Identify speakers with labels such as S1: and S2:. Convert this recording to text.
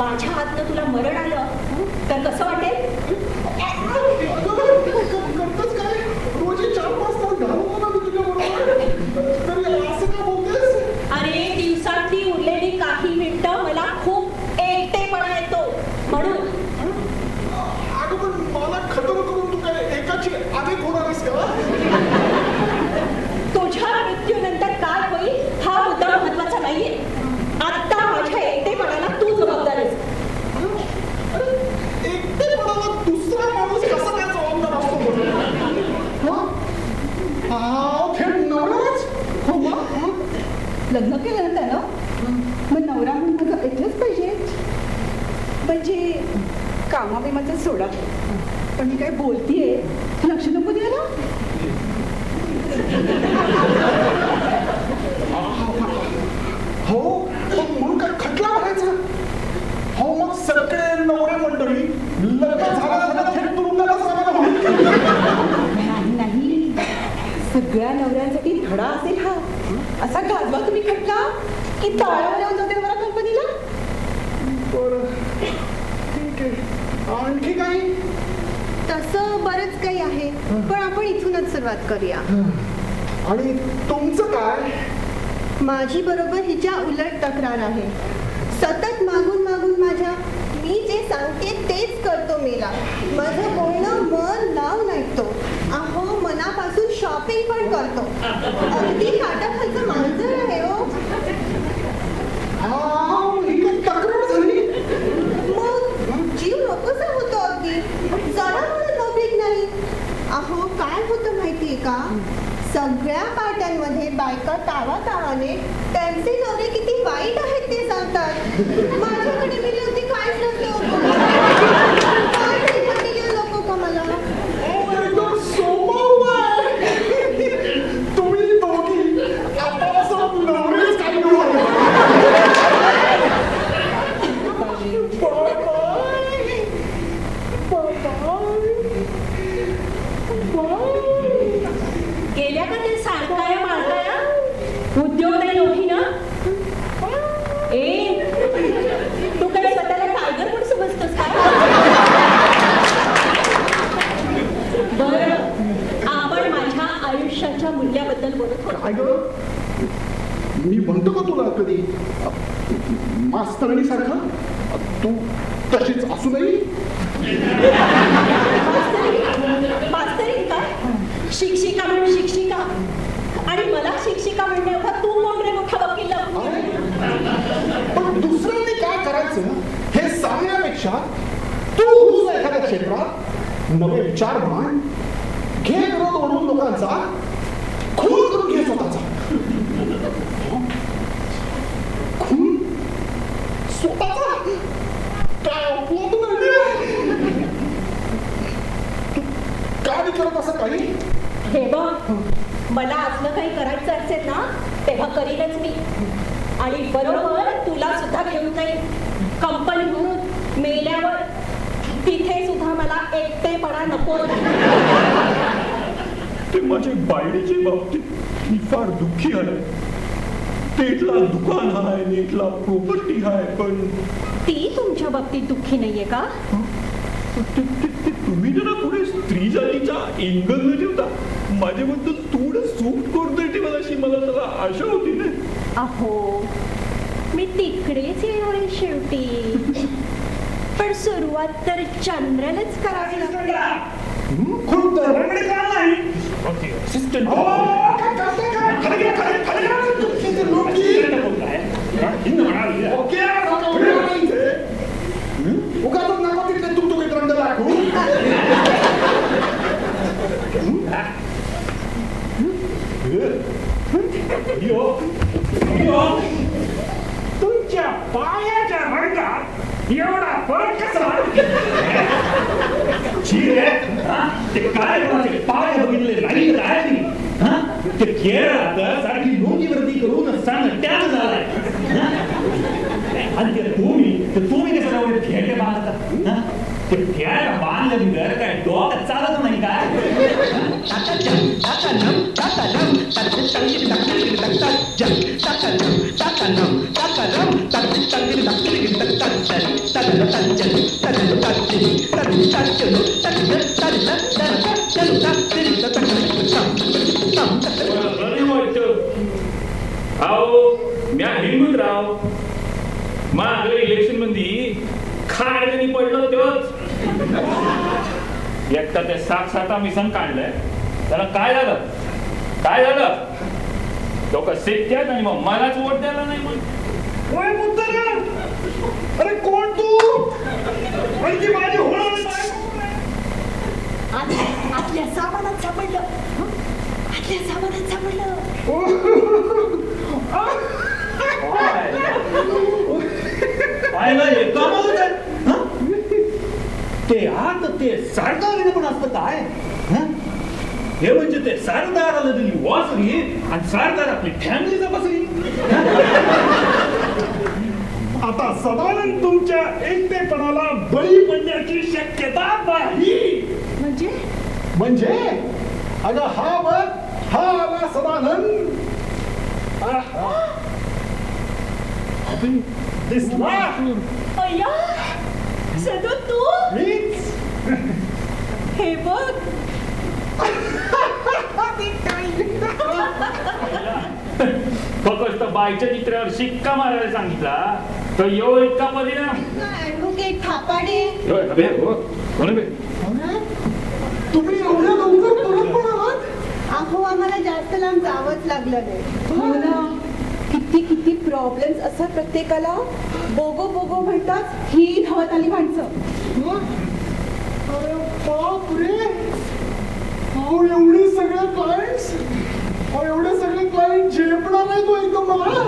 S1: माझ्या हातनं तुला मरण आलं? तर कसं वाटेल
S2: करतोच काय रोजी चार पाच तास घालवतो ना मी तुझ्या बरोबर तरी असं का बोलतेस
S1: अरे दिवसातली उरलेली काही मिनिटं मला खूप एकटेपणा येतो म्हणून
S2: अगं पण मला खतम करून तू काय एकाची आधी होणार आहेस का
S1: तुझ्या मृत्यूनंतर काय होईल हा मुद्दा महत्त्वाचा नाहीये आता माझ्या एकटेपणाला तू जबाबदार आहेस
S2: अरे एकटेपणाला दुसरा माणूस कसा काय जबाबदार असतो बरं? हं? हा, थेट नवराच?
S3: हो मग लग्न केलं ना त्यानं मग नवरा म्हणून माझं ऐकलंच पाहिजे. म्हणजे कामाबिमाचं सोडा. पण मी काय बोलतीये? लक्ष नको द्यायला
S2: हो पण म्हणून काय खटला भरायचा हो मग सगळे नवरे मंडळी लग्न झालं झालं थेट तुरुंगाला जाणार म्हणून
S3: नाही नाही सगळ्या नवऱ्यांसाठी धडा असेल हा. असा गाजवा तुम्ही खटला? की ताळ्यावर येऊन जाते मला कंपनीला?
S2: बरं. ठीक आहे. आणखी काही?
S4: तसं बरंच काही आहे पण आपण इथूनच सुरुवात करूया.
S2: आणि तुमचं काय?
S4: माझी बरोबर हिच्या उलट तक्रार आहे. सतत मागून मागून माझ्या मी जे सांगते तेच करतो मेला. माझं बोलणं मन लावून ऐकतो अहो मनापासून शॉपिंग पण करतो. अगदी काटाखालचं मांजर आहे हो.
S2: काय तक्रार झाली?
S4: मग जीव नकोसा होतो अगदी जरा नोकरीत नाही. अहो काय होतं माहितीये का? सगळ्या पार्ट्यांमध्ये बायका तावा तावाने त्यांचे नवरे किती वाईट आहेत ते सांगतात. माझ्याकडे मिली होती काहीच नव्हतं काय तरी गेलं नको का मला
S2: ओ, एकदम सोपा उपाय. तुम्ही दोघी आपापसात नवरेच काही
S1: गेल्या का ते सारखाया मारताया उद्योग नाही नव्हती ना ए तू काय स्वतःला टायगर म्हणून समजतोस का बरं आपण माझ्या आयुष्याच्या मूल्याबद्दल बोलत होतो.
S2: काय मी म्हणतो का तुला कधी? मास्तरणी सारखा तू तशीच असू नये
S1: काय? शिक्षिका म्हणून शिक्षिका. आणि मला शिक्षिका म्हणणे एवढा तू कोण रे मोठा वकील
S2: पण दुसऱ्यांनी काय करायचं हे सांगण्यापेक्षा तू घुस एखाद्या क्षेत्रात नवे विचार मांड घे विरोध ओढून लोकांचा खून करून घे स्वतःचा खून स्वतःचा काय अपलोड काय विचारत असं काही
S1: हे बघ मला असलं काही करायचं असेल ना तेव्हा करीनच मी आणि बरोबर तुला सुद्धा घेऊन जाईल कंपनी म्हणून मेल्यावर तिथे सुद्धा मला एकटेपणा नको.
S5: ते माझ्या बायडीच्या बाबतीत मी फार दुःखी आहे. तेटला दुकान आहे नेटला प्रॉपर्टी आहे पण
S1: ती तुमच्या बाबतीत दुःखी नाहीये का?
S5: तुम्ही जरा पुढे स्त्री जातीचा एंगल न ठेवता. माझ्याबद्दल थोडं सूट करून येते मला अशी मला जरा आशा होती ना.
S1: अहो मी तिकडेच येणार आहे शेवटी. पण सुरुवात तर चंद्रालाच करावी
S2: खूप दरंगडी का नाही? हो? खाली खाली- खाली. तुमची ती लोकी. दाखवू.
S6: तुमच्या पायाच्या रंगात एवढा फरक कसा
S5: रे ते काय कोणाचे पाय बघितले नाही तर काय नाही हा? ते केरळात सारखी नोंदीवरती करून सांग त्यानं झालाय हा? आणि ते तुम्ही ते तुम्ही कसं एवढे फेटे बांधतात हा? ते बांधलं बांधल्यानंतर काय डोक्यात चालत नाही काय
S7: Takaram, takaram, takaram, takaram, takaram, takaram, takaram,
S5: बरी वाटत अहो म्या हिंमतराव मागल्या इलेक्शनमध्ये खाडगणी पडलो तोच एकटा ते सात साता मिसन काढलंय. त्याला काय झालं? काय झालं? लोक सेत्यात आणि मग मलाच वोट द्यायला नाही मग
S6: अरे कोण तू? आणि ती माझी होणार
S1: आत- आतल्या सामानात सापडलं. हं? आतल्या सामानात सापडलं.
S5: पाहिलं हे हं? ते आत ते सरदार पण असतं काय? हं? हे म्हणजे ते सरदाराला दिली वासरी आणि सरदार आपली फॅमिली बसली
S6: आता सदानंद तुमच्या एकटेपणाला बळी पडण्याची शक्यता नाही.
S3: म्हणजे?
S2: म्हणजे? अगं हा बघ हा आला सदानंद
S6: दिसला.
S1: अय्या सदू तू?
S2: मीच.
S1: हे बघ.
S5: फक्त बाईच्या चित्रावर शिक्का मारायला सांगितला. तर यो इतका
S4: थापाडे?
S5: अबे, हो. कोण बे?
S2: तुम्ही एवढ्या लवकर परत पण आलात
S4: अहो आम्हाला जास्त लांब जावंच लागलं नाही.
S3: हो ना? किती किती प्रॉब्लेम्स असतात प्रत्येकाला. बोगो बोगो म्हणतात ही धावत आली माणसं.
S2: अरे बाप रे अहो एवढे सगळे क्लायंट्स एवढे सगळे क्लायंट झेपणार नाही तो एकदम मला